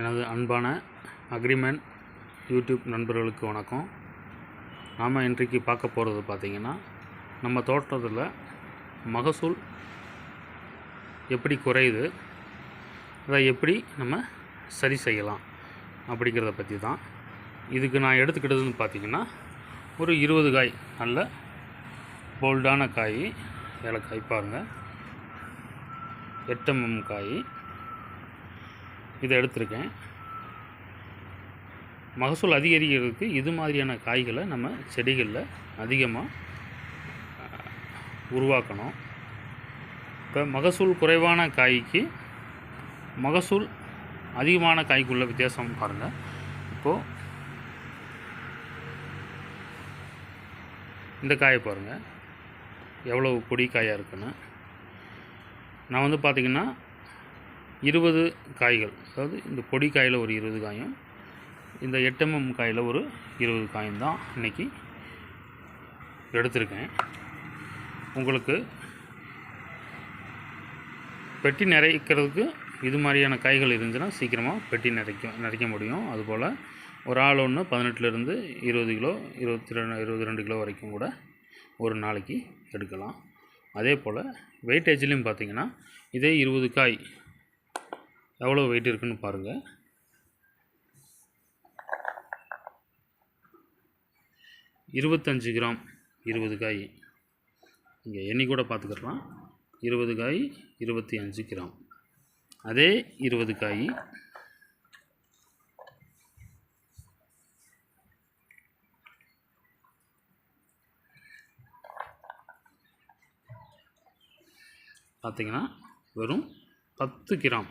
எனது அன்பான agreement YouTube நண்பர்களுக்கு வணக்கம். நாம் இன்றைக்கு பார்க்க போகிறது பார்த்திங்கன்னா நம்ம தோட்டத்தில் மகசூல் எப்படி குறையுது அதை எப்படி நம்ம சரி செய்யலாம் அப்படிங்கிறத பற்றி தான். இதுக்கு நான் எடுத்துக்கிட்டதுன்னு பார்த்திங்கன்னா ஒரு இருபது காய் நல்ல போல்டான காய் ஏலக்காய் பாருங்கள் எட்டம்எம் காய். இதை எடுத்திருக்கேன். மகசூல் அதிகரிக்கிறதுக்கு இது மாதிரியான காய்களை நம்ம செடிகளில் அதிகமாக உருவாக்கணும். இப்போ மகசூல் குறைவான காய்க்கு மகசூல் அதிகமான காய்க்குள்ள வித்தியாசம் பாருங்கள் இப்போது இந்த காயை பாருங்கள் எவ்வளோ பொடி காயாக இருக்குன்னு. நான் வந்து பார்த்திங்கன்னா இருபது காய்கள். அதாவது இந்த பொடி காயில் ஒரு இருபது காயும் இந்த எட்டம்எம் காயில் ஒரு இருபது காயும் தான் இன்றைக்கி எடுத்திருக்கேன். உங்களுக்கு பெட்டி நிறைக்கிறதுக்கு இது மாதிரியான காய்கள் இருந்துச்சுன்னா சீக்கிரமாக பெட்டி நிறைக்க நிறைக்க முடியும். அதுபோல் ஒரு ஆள் ஒன்று பதினெட்டுலேருந்து இருபது கிலோ இருபத்தி ரெண்டு இருபது ரெண்டு கிலோ வரைக்கும் கூட ஒரு நாளைக்கு எடுக்கலாம். அதே போல் வெயிட்டேஜ்லேயும் பார்த்தீங்கன்னா இதே இருபது காய் எவ்வளோ வெயிட் இருக்குன்னு பாருங்கள் இருபத்தஞ்சு கிராம் இருபது காய். இங்கே எண்ணி கூட பார்த்துக்கலாம் இருபது காய் இருபத்தி அஞ்சு கிராம். அதே இருபது காய். பார்த்திங்கன்னா வெறும் பத்து கிராம்.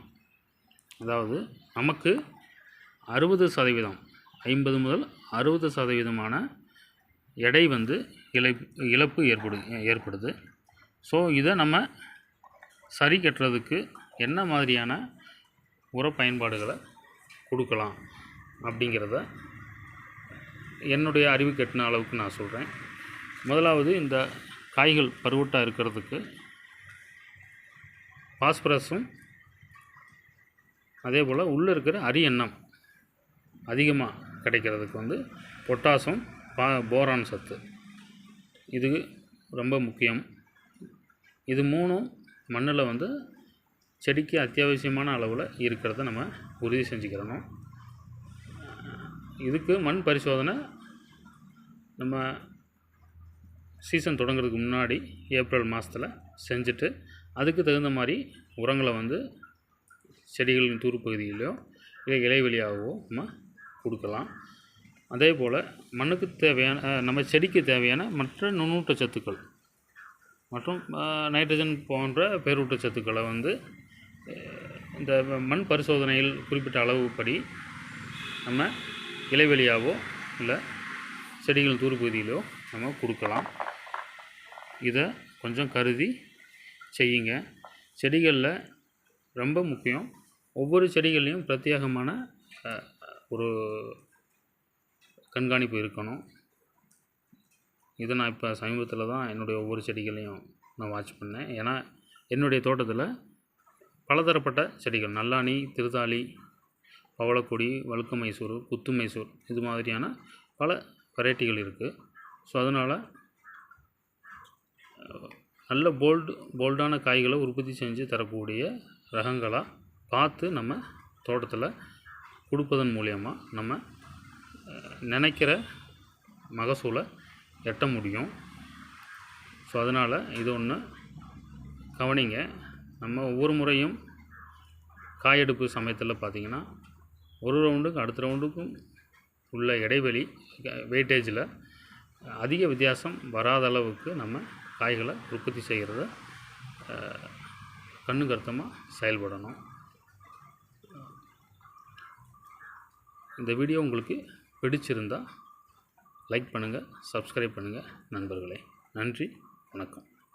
அதாவது நமக்கு அறுபது சதவீதம் ஐம்பது முதல் அறுபது சதவீதமான எடை வந்து இழை இழப்பு ஏற்படு ஏற்படுது. ஸோ இதை நம்ம சரி கட்டுறதுக்கு என்ன மாதிரியான உர பயன்பாடுகளை கொடுக்கலாம் அப்படிங்கிறத என்னுடைய அறிவு கட்டின அளவுக்கு நான் சொல்கிறேன் முதலாவது இந்த காய்கள் பருவட்டாக இருக்கிறதுக்கு பாஸ்பரஸும் அதே போல் உள்ளே இருக்கிற அரி எண்ணம் அதிகமாக கிடைக்கிறதுக்கு வந்து பொட்டாசும் பா போரான் சத்து. இது ரொம்ப முக்கியம். இது மூணும் மண்ணில் வந்து செடிக்கு அத்தியாவசியமான அளவில் இருக்கிறத நம்ம உறுதி செஞ்சுக்கிறணும். இதுக்கு மண் பரிசோதனை நம்ம சீசன் தொடங்குறதுக்கு முன்னாடி ஏப்ரல் மாதத்தில் செஞ்சுட்டு அதுக்கு தகுந்த மாதிரி உரங்களை வந்து செடிகளின் தூர் பகுதியிலையோ இல்லை இலைவெளியாகவோ நம்ம கொடுக்கலாம். அதே போல் மண்ணுக்கு தேவையான நம்ம செடிக்கு தேவையான மற்ற நுண்ணூட்ட சத்துக்கள் மற்றும் நைட்ரஜன் போன்ற பேரூட்ட சத்துக்களை வந்து இந்த மண் பரிசோதனையில் குறிப்பிட்ட அளவுப்படி நம்ம இலைவெளியாகவோ இல்லை செடிகள் தூர் பகுதியிலோ நம்ம கொடுக்கலாம். இதை கொஞ்சம் கருதி செய்யுங்க. செடிகளில் ரொம்ப முக்கியம் ஒவ்வொரு செடிகள்லேயும் பிரத்யேகமான ஒரு கண்காணிப்பு இருக்கணும். இதை நான் இப்போ சமீபத்தில் தான் என்னுடைய ஒவ்வொரு செடிகளையும் நான் வாட்ச் பண்ணேன். ஏன்னா என்னுடைய தோட்டத்தில் பலதரப்பட்ட செடிகள் நல்லாணி திருதாளி பவளக்கொடி வழுக்க மைசூர் குத்து மைசூர் இது மாதிரியான பல வெரைட்டிகள் இருக்குது ஸோ அதனால் நல்ல போல்டு போல்டான காய்களை உற்பத்தி செஞ்சு தரக்கூடிய ரகங்களாக பார்த்து நம்ம தோட்டத்தில் கொடுப்பதன் மூலியமாக நம்ம நினைக்கிற மகசூலை எட்ட முடியும். ஸோ அதனால் இது ஒன்று கவனிங்க. நம்ம ஒவ்வொரு முறையும் காயெடுப்பு சமயத்தில் பார்த்திங்கன்னா ஒரு ரவுண்டுக்கும் அடுத்த ரவுண்டுக்கும் உள்ள இடைவெளி வெயிட்டேஜில் அதிக வித்தியாசம் வராத அளவுக்கு நம்ம காய்களை உற்பத்தி செய்கிறத கண்ணு கருத்தமாக செயல்படணும். இந்த வீடியோ உங்களுக்கு பிடிச்சிருந்தால் லைக் பண்ணுங்கள் சப்ஸ்கிரைப் பண்ணுங்கள் நண்பர்களே. நன்றி வணக்கம்.